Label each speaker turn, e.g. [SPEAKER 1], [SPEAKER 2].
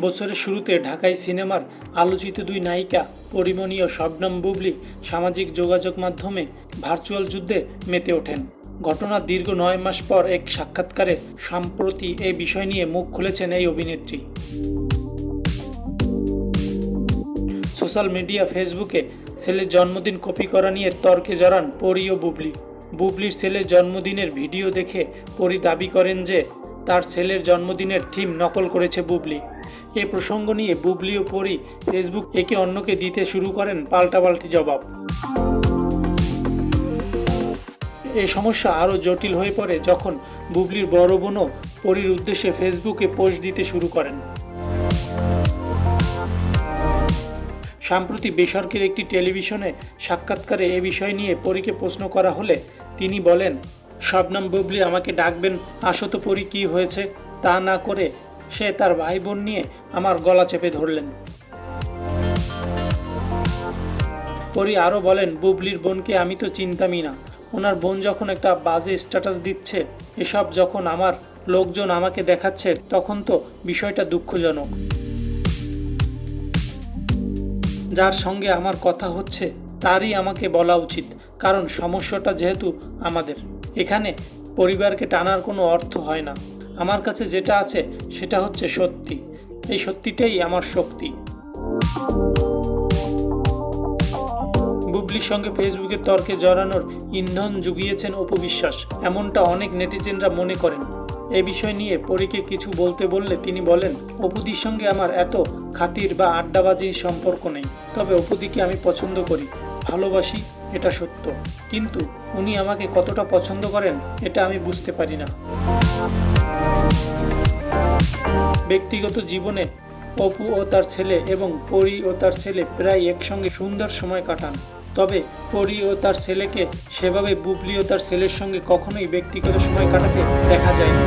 [SPEAKER 1] বছরের শুরুতে ঢাকাই সিনেমার আলোচিত দুই নায়িকা পরিমণি ও শবনম বুবলি সামাজিক যোগাযোগ মাধ্যমে ভার্চুয়াল যুদ্ধে মেতে ওঠেন। ঘটনার দীর্ঘ নয় মাস পর এক সাক্ষাৎকারে সম্প্রতি এই বিষয় নিয়ে মুখ খুলেছেন এই অভিনেত্রী। সোশ্যাল মিডিয়া ফেসবুকে ছেলের জন্মদিন কপি করা নিয়ে তর্কে জড়ান পরি ও বুবলি। বুবলির ছেলের জন্মদিনের ভিডিও দেখে পরি দাবি করেন যে তার ছেলের জন্মদিনের থিম নকল করেছে বুবলি। এ প্রসঙ্গ নিয়ে বুবলি ও পরি ফেসবুক একে অন্যকে দিতে শুরু করেন পাল্টাপাল্টি জবাব। এই সমস্যা আরও জটিল হয়ে পড়ে যখন বুবলির বড় বোনও পরির উদ্দেশ্যে ফেসবুকে পোস্ট দিতে শুরু করেন। সাম্প্রতি বেসরকারি একটি টেলিভিশনে সাক্ষাৎকারে এ বিষয় নিয়ে পরীকে প্রশ্ন করা হলে তিনি বলেন শবনম বুবলি আমাকে ডাকবেন, আসো তো পরি কী হয়েছে। তা না করে সে তার ভাই বোন নিয়ে আমার গলা চেপে ধরলেন। পরি আরও বলেন, বুবলির বোনকে আমি তো চিনতামই না। ওনার বোন যখন একটা বাজে স্ট্যাটাস দিচ্ছে, এসব যখন আমার লোকজন আমাকে দেখাচ্ছে, তখন তো বিষয়টা দুঃখজনক। যার সঙ্গে আমার কথা হচ্ছে, তারই আমাকে বলা উচিত, কারণ সমস্যাটা যেহেতু আমাদের। এখানে পরিবারকে টানার কোনো অর্থ হয় না। আমার কাছে যেটা আছে, সেটা হচ্ছে সত্যি। এই সত্যিটাই আমার শক্তি। বুবলির সঙ্গে ফেসবুকে তর্কে জড়ানোর ইন্ধন জুগিয়েছেন অপবিশ্বাস এমনটা অনেক নেটিজেনরা মনে করেন। এ বিষয় নিয়ে পরীকে কিছু বলতে বললে তিনি বলেন, অপুদির সঙ্গে আমার এত খাতির বা আড্ডাবাজির সম্পর্ক নেই। তবে অপুদিকে আমি পছন্দ করি। ভালোবাসি, এটা সত্য। কিন্তু উনি আমাকে কতটা পছন্দ করেন, এটা আমি বুঝতে পারি না। ব্যক্তিগত জীবনে অপু ও তার ছেলে এবং পরি ও তার ছেলে প্রায় একসঙ্গে সুন্দর সময় কাটান। তবে পরি ও তার ছেলেকে সেভাবে বুবলি ও তার ছেলের সঙ্গে কখনোই ব্যক্তিগত সময় কাটাতে দেখা যায়নি